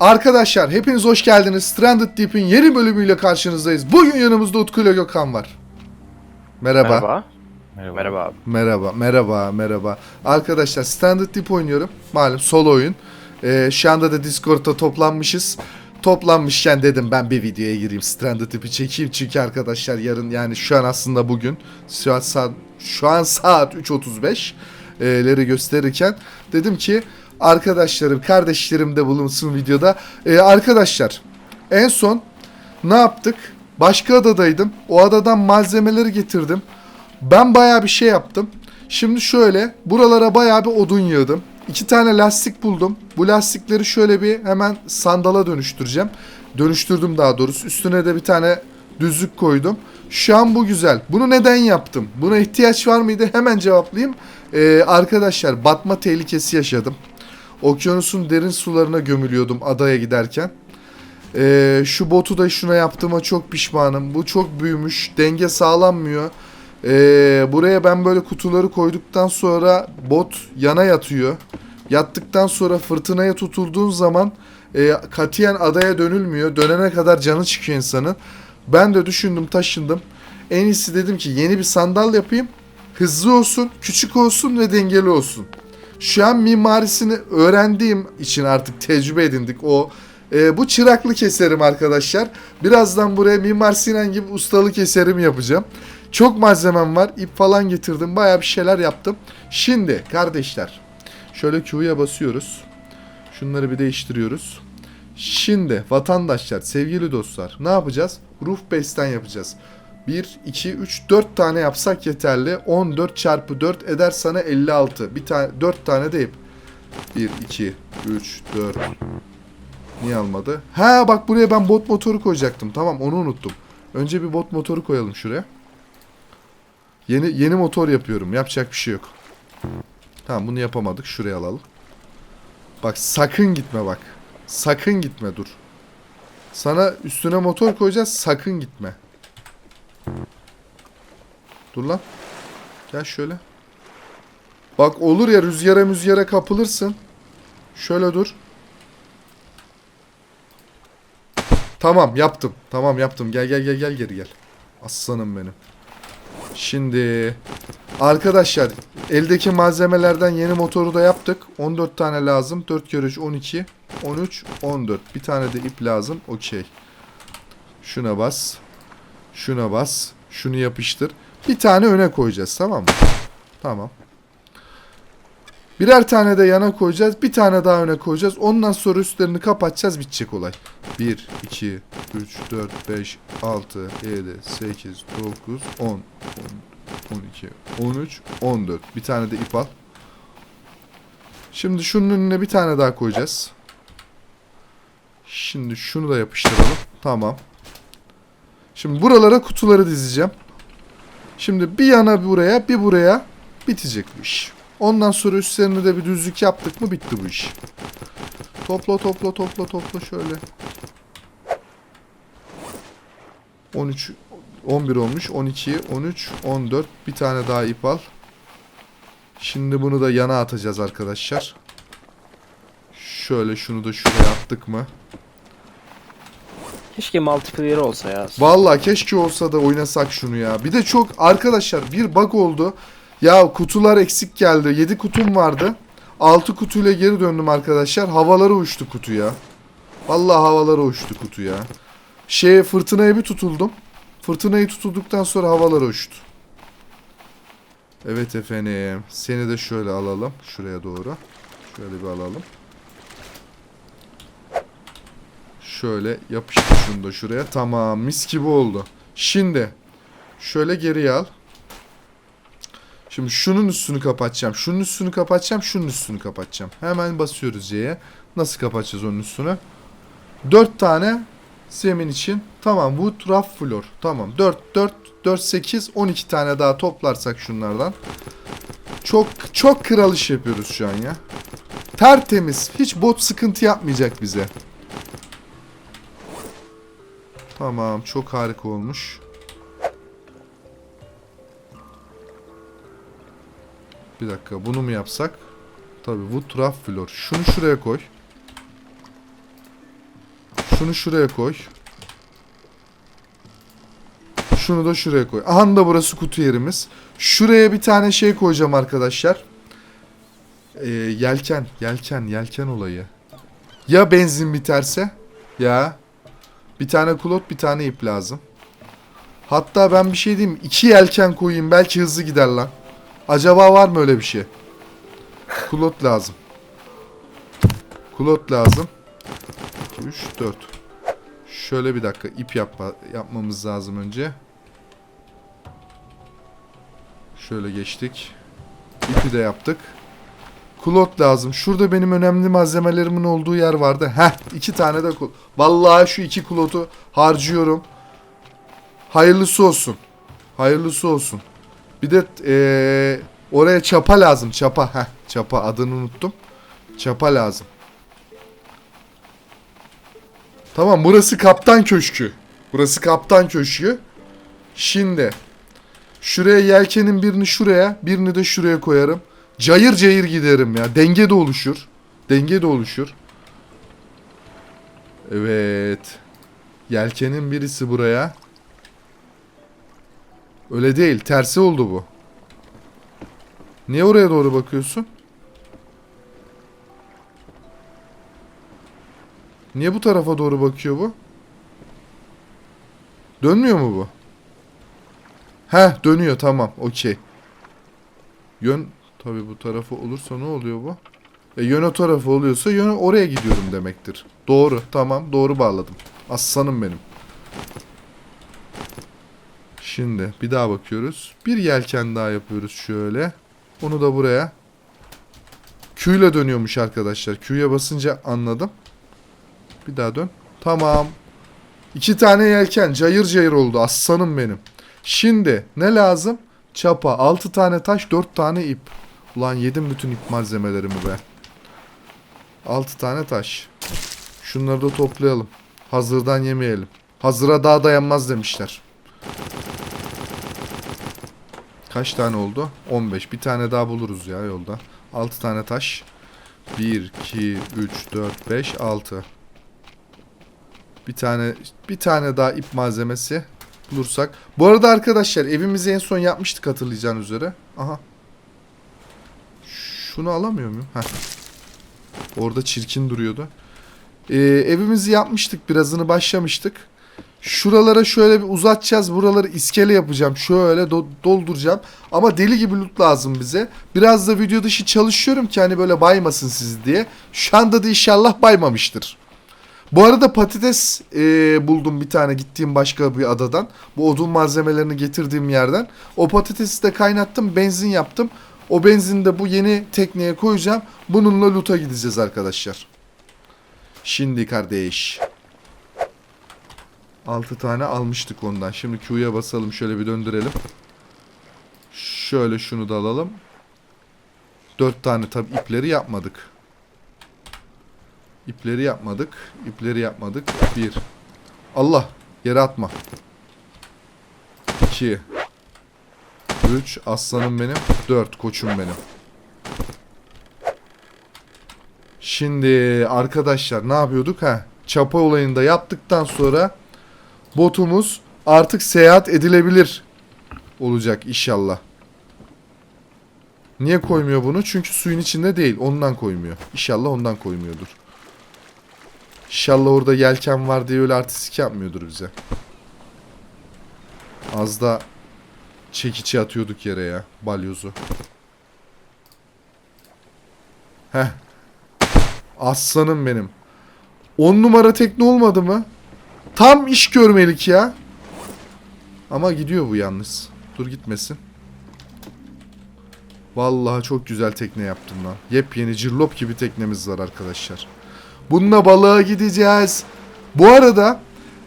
Arkadaşlar hepiniz hoş geldiniz. Stranded Deep'in yeni bölümüyle karşınızdayız. Bugün yanımızda Utku ile Gökhan var. Merhaba. Merhaba. Merhaba. Merhaba abi. Merhaba, merhaba, merhaba. Arkadaşlar Stranded Deep oynuyorum. Malum solo oyun. Ee, şu anda da Discord'da toplanmışız. Toplanmışken dedim ben bir videoya gireyim. Stranded Deep'i çekeyim çünkü arkadaşlar yarın yani şu an aslında bugün şu an saat, şu an saat 3.35 e, leri gösterirken dedim ki arkadaşlarım, kardeşlerim de bulunsun videoda. Ee, arkadaşlar en son ne yaptık? Başka adadaydım. O adadan malzemeleri getirdim. Ben bayağı bir şey yaptım. Şimdi şöyle buralara bayağı bir odun yığdım. İki tane lastik buldum. Bu lastikleri şöyle bir hemen sandala dönüştüreceğim. Dönüştürdüm daha doğrusu. Üstüne de bir tane düzlük koydum. Şu an bu güzel. Bunu neden yaptım? Buna ihtiyaç var mıydı? Hemen cevaplayayım. Ee, arkadaşlar batma tehlikesi yaşadım. Okyanusun derin sularına gömülüyordum adaya giderken. Ee, şu botu da şuna yaptığıma çok pişmanım. Bu çok büyümüş. Denge sağlanmıyor. Ee, buraya ben böyle kutuları koyduktan sonra bot yana yatıyor. Yattıktan sonra fırtınaya tutulduğun zaman e, katiyen adaya dönülmüyor. Dönene kadar canı çıkıyor insanın. Ben de düşündüm taşındım. En iyisi dedim ki yeni bir sandal yapayım. Hızlı olsun, küçük olsun ve dengeli olsun. Şu an mimarisini öğrendiğim için artık tecrübe edindik. O e, bu çıraklık eserim arkadaşlar. Birazdan buraya Mimar Sinan gibi ustalık eserimi yapacağım. Çok malzemem var. İp falan getirdim. Baya bir şeyler yaptım. Şimdi kardeşler. Şöyle Q'ya basıyoruz. Şunları bir değiştiriyoruz. Şimdi vatandaşlar, sevgili dostlar ne yapacağız? Roof base'ten yapacağız. 1, 2, 3, 4 tane yapsak yeterli. 14 çarpı 4 eder sana 56. Bir tane 4 tane de ip. 1, 2, 3, 4. Niye almadı? Ha bak buraya ben bot motoru koyacaktım. Tamam onu unuttum. Önce bir bot motoru koyalım şuraya. Yeni yeni motor yapıyorum. Yapacak bir şey yok. Tamam bunu yapamadık. Şuraya alalım. Bak sakın gitme bak. Sakın gitme dur. Sana üstüne motor koyacağız. Sakın gitme. Dur lan. Gel şöyle. Bak olur ya rüzgara müzgara kapılırsın. Şöyle dur. Tamam yaptım. Tamam yaptım. Gel gel gel gel geri gel. Aslanım benim. Şimdi arkadaşlar eldeki malzemelerden yeni motoru da yaptık. 14 tane lazım. 4 kere 3 12 13 14. Bir tane de ip lazım. Okey. Şuna bas. Şuna bas. Şunu yapıştır. Bir tane öne koyacağız tamam mı? Tamam. Birer tane de yana koyacağız. Bir tane daha öne koyacağız. Ondan sonra üstlerini kapatacağız. Bitecek olay. 1, 2, 3, 4, 5, 6, 7, 8, 9, 10, 10 12, 13, 14. Bir tane de ip al. Şimdi şunun önüne bir tane daha koyacağız. Şimdi şunu da yapıştıralım. Tamam. Şimdi buralara kutuları dizeceğim. Şimdi bir yana buraya bir buraya bitecek bu iş. Ondan sonra üstlerine de bir düzlük yaptık mı bitti bu iş. Topla topla topla topla şöyle. 13 11 olmuş. 12, 13, 14. Bir tane daha ip al. Şimdi bunu da yana atacağız arkadaşlar. Şöyle şunu da şuraya attık mı? Keşke multiplayer olsa ya. Vallahi keşke olsa da oynasak şunu ya. Bir de çok arkadaşlar bir bug oldu. Ya kutular eksik geldi. 7 kutum vardı. 6 kutuyla geri döndüm arkadaşlar. Havalara uçtu kutu ya. Vallahi havalara uçtu kutu ya. Şeye fırtınaya bir tutuldum. Fırtınayı tutulduktan sonra havalara uçtu. Evet efendim. Seni de şöyle alalım. Şuraya doğru. Şöyle bir alalım. Şöyle yapıştır şunu da şuraya. Tamam mis gibi oldu. Şimdi şöyle geriye al. Şimdi şunun üstünü kapatacağım. Şunun üstünü kapatacağım. Şunun üstünü kapatacağım. Hemen basıyoruz Y'ye. Nasıl kapatacağız onun üstünü? 4 tane zemin için. Tamam wood rough floor. Tamam 4 4 4 8 12 tane daha toplarsak şunlardan. Çok çok kral iş yapıyoruz şu an ya. Tertemiz. Hiç bot sıkıntı yapmayacak bize. Tamam çok harika olmuş. Bir dakika bunu mu yapsak? Tabi wood rough floor. Şunu şuraya koy. Şunu şuraya koy. Şunu da şuraya koy. Aha da burası kutu yerimiz. Şuraya bir tane şey koyacağım arkadaşlar. Ee, yelken, yelken, yelken olayı. Ya benzin biterse? Ya. Bir tane kulot, bir tane ip lazım. Hatta ben bir şey diyeyim. İki yelken koyayım. Belki hızlı gider lan. Acaba var mı öyle bir şey? Kulot lazım. Kulot lazım. 2, 3, 4. Şöyle bir dakika ip yapma, yapmamız lazım önce. Şöyle geçtik. İpi de yaptık. Kulot lazım. Şurada benim önemli malzemelerimin olduğu yer vardı. Heh iki tane de kul. Vallahi şu iki kulotu harcıyorum. Hayırlısı olsun. Hayırlısı olsun. Bir de eee, oraya çapa lazım. Çapa. Heh çapa adını unuttum. Çapa lazım. Tamam burası kaptan köşkü. Burası kaptan köşkü. Şimdi şuraya yelkenin birini şuraya birini de şuraya koyarım. Cayır cayır giderim ya. Denge de oluşur. Denge de oluşur. Evet. Yelkenin birisi buraya. Öyle değil. Tersi oldu bu. Niye oraya doğru bakıyorsun? Niye bu tarafa doğru bakıyor bu? Dönmüyor mu bu? Heh dönüyor tamam okey. Yön tabi bu tarafı olursa ne oluyor bu? E, yön o tarafı oluyorsa yön oraya gidiyorum demektir. Doğru tamam doğru bağladım. Aslanım benim. Şimdi bir daha bakıyoruz. Bir yelken daha yapıyoruz şöyle. Onu da buraya. Q ile dönüyormuş arkadaşlar. Q'ya basınca anladım. Bir daha dön. Tamam. İki tane yelken cayır cayır oldu aslanım benim. Şimdi ne lazım? Çapa, altı tane taş, dört tane ip. Ulan yedim bütün ip malzemelerimi be. Altı tane taş. Şunları da toplayalım. Hazırdan yemeyelim. Hazıra daha dayanmaz demişler. Kaç tane oldu? 15. Bir tane daha buluruz ya yolda. 6 tane taş. 1, 2, 3, 4, 5, 6. Bir tane bir tane daha ip malzemesi bulursak. Bu arada arkadaşlar evimizi en son yapmıştık hatırlayacağınız üzere. Aha. Şunu alamıyor muyum? Heh. Orada çirkin duruyordu. Ee, evimizi yapmıştık. Birazını başlamıştık. Şuralara şöyle bir uzatacağız. Buraları iskele yapacağım. Şöyle do- dolduracağım. Ama deli gibi loot lazım bize. Biraz da video dışı çalışıyorum ki hani böyle baymasın sizi diye. Şu anda da inşallah baymamıştır. Bu arada patates e, buldum bir tane gittiğim başka bir adadan. Bu odun malzemelerini getirdiğim yerden. O patatesi de kaynattım. Benzin yaptım. O benzini de bu yeni tekneye koyacağım. Bununla loot'a gideceğiz arkadaşlar. Şimdi kardeş. 6 tane almıştık ondan. Şimdi Q'ya basalım şöyle bir döndürelim. Şöyle şunu da alalım. 4 tane tabi ipleri yapmadık. İpleri yapmadık. İpleri yapmadık. 1. Allah yere atma. 2. 3 aslanım benim. 4 koçum benim. Şimdi arkadaşlar ne yapıyorduk ha? Çapa olayını da yaptıktan sonra botumuz artık seyahat edilebilir olacak inşallah. Niye koymuyor bunu? Çünkü suyun içinde değil. Ondan koymuyor. İnşallah ondan koymuyordur. İnşallah orada yelken var diye öyle artistik yapmıyordur bize. Az da çekici atıyorduk yere ya. Balyozu. Heh. Aslanım benim. 10 numara tekne olmadı mı? Tam iş görmelik ya. Ama gidiyor bu yalnız. Dur gitmesin. Vallahi çok güzel tekne yaptım lan. Yepyeni cirlop gibi teknemiz var arkadaşlar. Bununla balığa gideceğiz. Bu arada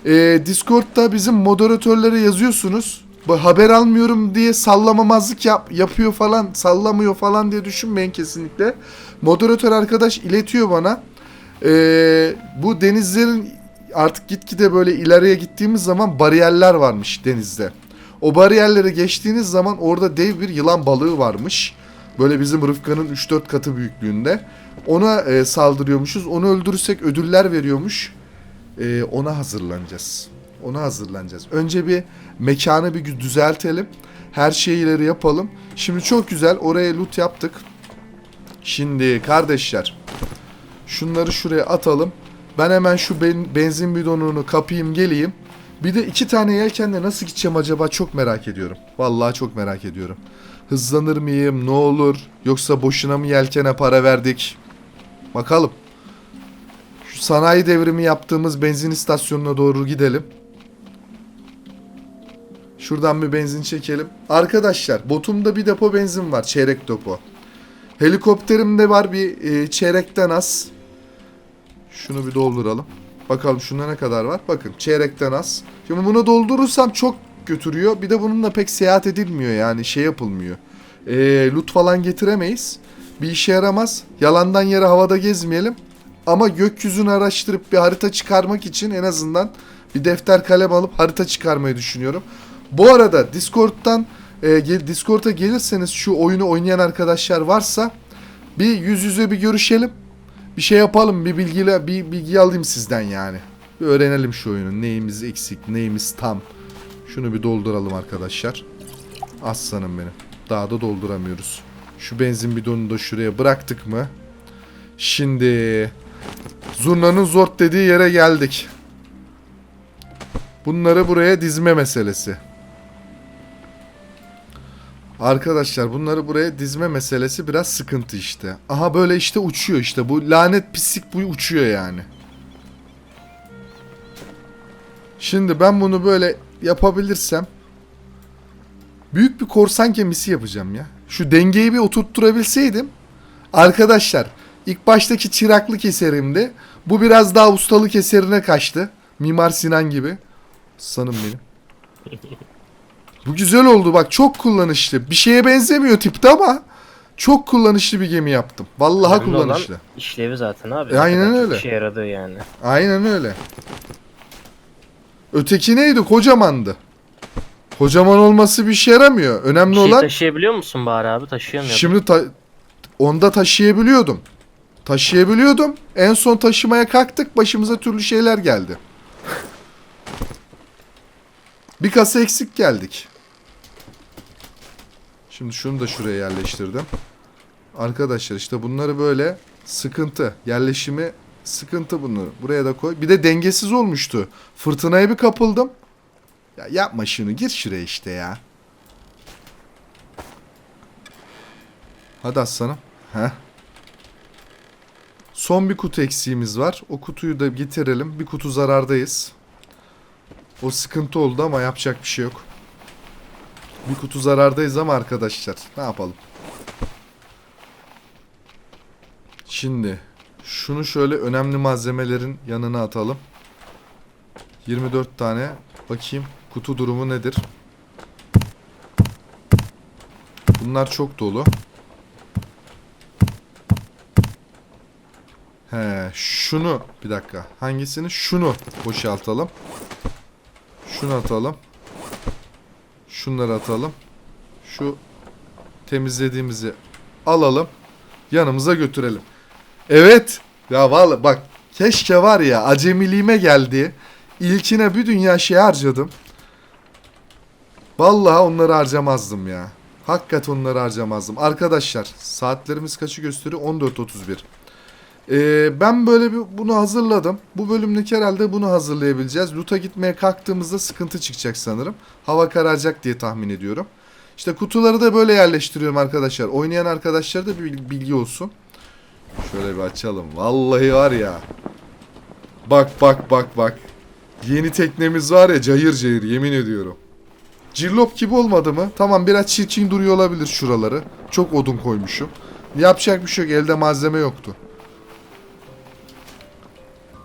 e, Discord'da bizim moderatörlere yazıyorsunuz. Haber almıyorum diye sallamamazlık yap, yapıyor falan, sallamıyor falan diye düşünmeyin kesinlikle. Moderatör arkadaş iletiyor bana. E, bu denizlerin artık gitgide böyle ileriye gittiğimiz zaman bariyerler varmış denizde. O bariyerleri geçtiğiniz zaman orada dev bir yılan balığı varmış. Böyle bizim Rıfka'nın 3-4 katı büyüklüğünde. Ona e, saldırıyormuşuz. Onu öldürürsek ödüller veriyormuş. Ee, ona hazırlanacağız. Ona hazırlanacağız. Önce bir mekanı bir düzeltelim. Her şeyleri yapalım. Şimdi çok güzel oraya loot yaptık. Şimdi kardeşler şunları şuraya atalım. Ben hemen şu ben- benzin bidonunu kapayım geleyim. Bir de iki tane yelkenle nasıl gideceğim acaba çok merak ediyorum. Vallahi çok merak ediyorum. Hızlanır mıyım? Ne olur? Yoksa boşuna mı yelkene para verdik? Bakalım. Şu sanayi devrimi yaptığımız benzin istasyonuna doğru gidelim. Şuradan bir benzin çekelim. Arkadaşlar botumda bir depo benzin var. Çeyrek depo. Helikopterimde var bir e, çeyrekten az. Şunu bir dolduralım. Bakalım şunda ne kadar var. Bakın çeyrekten az. Şimdi bunu doldurursam çok götürüyor. Bir de bununla pek seyahat edilmiyor yani şey yapılmıyor. Ee, loot falan getiremeyiz. Bir işe yaramaz. Yalandan yere havada gezmeyelim. Ama gökyüzünü araştırıp bir harita çıkarmak için en azından bir defter kalem alıp harita çıkarmayı düşünüyorum. Bu arada Discord'dan e, Discord'a gelirseniz şu oyunu oynayan arkadaşlar varsa bir yüz yüze bir görüşelim. Bir şey yapalım, bir bilgiyle bir bilgi alayım sizden yani. Bir öğrenelim şu oyunu. Neyimiz eksik, neyimiz tam. Şunu bir dolduralım arkadaşlar. Aslanım benim. Daha da dolduramıyoruz. Şu benzin bidonunu da şuraya bıraktık mı? Şimdi zurnanın zort dediği yere geldik. Bunları buraya dizme meselesi. Arkadaşlar bunları buraya dizme meselesi biraz sıkıntı işte. Aha böyle işte uçuyor işte. Bu lanet pislik bu uçuyor yani. Şimdi ben bunu böyle yapabilirsem büyük bir korsan gemisi yapacağım ya. Şu dengeyi bir oturtturabilseydim arkadaşlar ilk baştaki çıraklık eserimdi. Bu biraz daha ustalık eserine kaçtı. Mimar Sinan gibi. Sanım benim. Bu güzel oldu bak çok kullanışlı. Bir şeye benzemiyor tipte ama çok kullanışlı bir gemi yaptım. Vallahi Önemli olan kullanışlı. işlevi zaten abi. E, aynen öyle. işe yaradığı yani. Aynen öyle. Öteki neydi? Kocamandı. Kocaman olması bir işe yaramıyor. Önemli Bir şey olan taşıyabiliyor musun bari abi? Taşıyamıyordum. şimdi ta- onda taşıyabiliyordum. Taşıyabiliyordum. En son taşımaya kalktık başımıza türlü şeyler geldi. Bir kasa eksik geldik. Şimdi şunu da şuraya yerleştirdim. Arkadaşlar işte bunları böyle sıkıntı. Yerleşimi sıkıntı bunları. Buraya da koy. Bir de dengesiz olmuştu. Fırtınaya bir kapıldım. Ya yapma şunu. Gir şuraya işte ya. Hadi aslanım. Heh. Son bir kutu eksiğimiz var. O kutuyu da getirelim. Bir kutu zarardayız. O sıkıntı oldu ama yapacak bir şey yok. Bir kutu zarardayız ama arkadaşlar. Ne yapalım? Şimdi şunu şöyle önemli malzemelerin yanına atalım. 24 tane. Bakayım kutu durumu nedir? Bunlar çok dolu. He, şunu bir dakika. Hangisini? Şunu boşaltalım. Şunu atalım. Şunları atalım. Şu temizlediğimizi alalım. Yanımıza götürelim. Evet. Ya vallahi bak keşke var ya acemiliğime geldi. İlkine bir dünya şey harcadım. Vallahi onları harcamazdım ya. Hakikaten onları harcamazdım. Arkadaşlar saatlerimiz kaçı gösteriyor? 14.31. Ee, ben böyle bir bunu hazırladım. Bu bölümlük herhalde bunu hazırlayabileceğiz. Loot'a gitmeye kalktığımızda sıkıntı çıkacak sanırım. Hava kararacak diye tahmin ediyorum. İşte kutuları da böyle yerleştiriyorum arkadaşlar. Oynayan arkadaşlar da bir bilgi olsun. Şöyle bir açalım. Vallahi var ya. Bak bak bak bak. Yeni teknemiz var ya cayır cayır yemin ediyorum. Cirlop gibi olmadı mı? Tamam biraz çirkin duruyor olabilir şuraları. Çok odun koymuşum. Yapacak bir şey yok. Elde malzeme yoktu.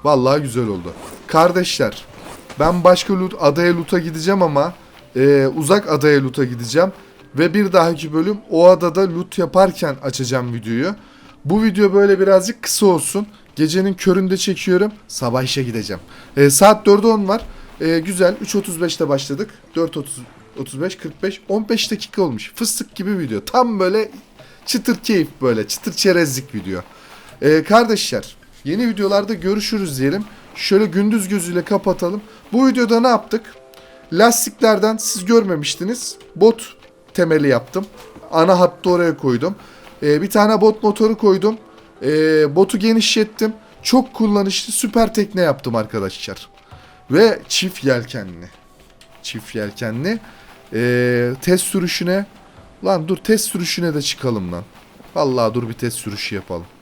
Vallahi güzel oldu. Kardeşler ben başka loot, adaya loot'a gideceğim ama e, uzak adaya loot'a gideceğim. Ve bir dahaki bölüm o adada loot yaparken açacağım videoyu. Bu video böyle birazcık kısa olsun. Gecenin köründe çekiyorum. Sabah işe gideceğim. E, saat 4'e 10 var. E, güzel. 3.35'te başladık. 4.30 35 45 15 dakika olmuş. Fıstık gibi video. Tam böyle çıtır keyif böyle. Çıtır çerezlik video. E, kardeşler yeni videolarda görüşürüz diyelim. Şöyle gündüz gözüyle kapatalım. Bu videoda ne yaptık? Lastiklerden siz görmemiştiniz. Bot temeli yaptım. Ana hattı oraya koydum. Ee, bir tane bot motoru koydum. Ee, botu genişlettim. Çok kullanışlı süper tekne yaptım arkadaşlar. Ve çift yelkenli. Çift yelkenli. Ee, test sürüşüne. Lan dur test sürüşüne de çıkalım lan. Vallahi dur bir test sürüşü yapalım.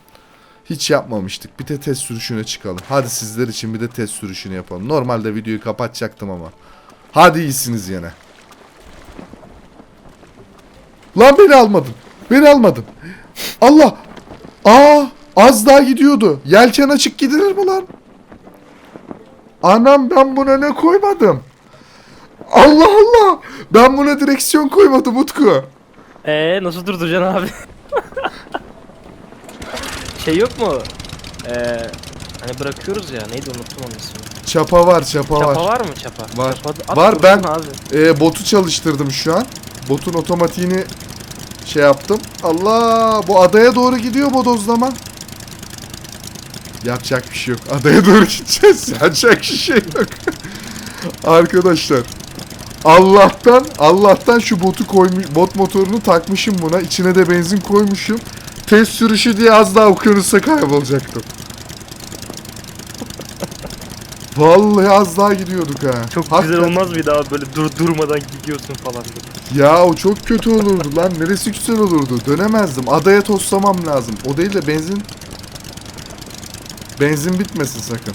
Hiç yapmamıştık. Bir de test sürüşüne çıkalım. Hadi sizler için bir de test sürüşünü yapalım. Normalde videoyu kapatacaktım ama. Hadi iyisiniz yine. Lan beni almadın. Beni almadın. Allah. Aa az daha gidiyordu. Yelken açık gidilir mi lan? Anam ben buna ne koymadım? Allah Allah. Ben buna direksiyon koymadım Utku. Ee nasıl durduracaksın abi? şey yok mu? Ee, hani bırakıyoruz ya. Neydi unuttum onun ismini. Çapa var çapa, Çapa var. var mı çapa? Var. Çapa, Var, ben- Abi. Ee, botu çalıştırdım şu an. Botun otomatiğini şey yaptım. Allah bu adaya doğru gidiyor bodozlama. Yapacak bir şey yok. Adaya doğru gideceğiz. Yapacak bir şey yok. Arkadaşlar. Allah'tan Allah'tan şu botu koymuş bot motorunu takmışım buna. İçine de benzin koymuşum. Test sürüşü diye az daha okyanusta kaybolacaktım. Vallahi az daha gidiyorduk ha. Çok güzel Hakikaten. olmaz mıydı abi böyle dur durmadan gidiyorsun falan. Ya o çok kötü olurdu lan. Neresi güzel olurdu? Dönemezdim. Adaya toslamam lazım. O değil de benzin... Benzin bitmesin sakın.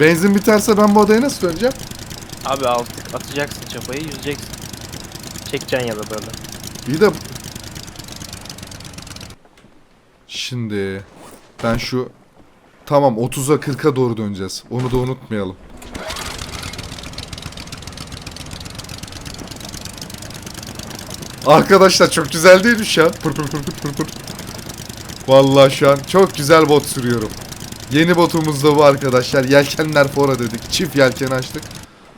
Benzin biterse ben bu adaya nasıl döneceğim? Abi alt, atacaksın çapayı yüzeceksin. Çekeceksin ya da böyle. İyi de... Şimdi... Ben şu... Tamam 30'a 40'a doğru döneceğiz. Onu da unutmayalım. Arkadaşlar çok güzel değil mi şu an? Pır pır pır pır pır. Vallahi şu an çok güzel bot sürüyorum. Yeni botumuz da bu arkadaşlar. Yelkenler fora dedik. Çift yelken açtık.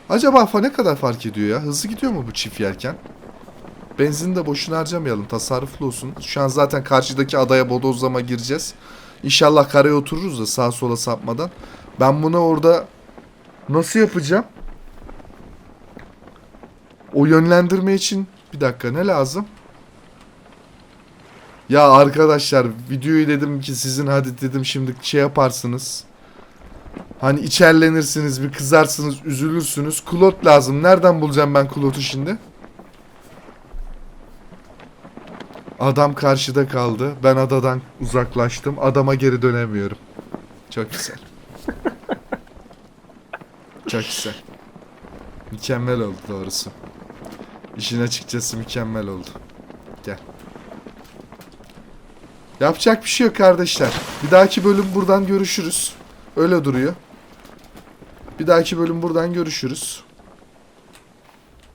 Acaba ne kadar fark ediyor ya? Hızlı gidiyor mu bu çift yelken? Benzini de boşuna harcamayalım. Tasarruflu olsun. Şu an zaten karşıdaki adaya bodozlama gireceğiz. İnşallah karaya otururuz da sağa sola sapmadan. Ben bunu orada nasıl yapacağım? O yönlendirme için bir dakika ne lazım? Ya arkadaşlar videoyu dedim ki sizin hadi dedim şimdi şey yaparsınız. Hani içerlenirsiniz bir kızarsınız üzülürsünüz. Kulot lazım. Nereden bulacağım ben kulotu şimdi? Adam karşıda kaldı. Ben adadan uzaklaştım. Adama geri dönemiyorum. Çok güzel. Çok güzel. Mükemmel oldu doğrusu. İşin açıkçası mükemmel oldu. Gel. Yapacak bir şey yok kardeşler. Bir dahaki bölüm buradan görüşürüz. Öyle duruyor. Bir dahaki bölüm buradan görüşürüz.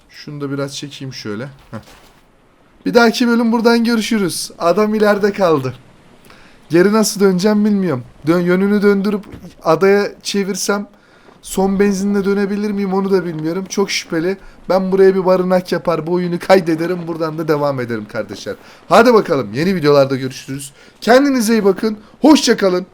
Şunu da biraz çekeyim şöyle. Heh. Bir dahaki bölüm buradan görüşürüz. Adam ileride kaldı. Geri nasıl döneceğim bilmiyorum. Dön, yönünü döndürüp adaya çevirsem son benzinle dönebilir miyim onu da bilmiyorum. Çok şüpheli. Ben buraya bir barınak yapar bu oyunu kaydederim. Buradan da devam ederim kardeşler. Hadi bakalım yeni videolarda görüşürüz. Kendinize iyi bakın. Hoşça kalın.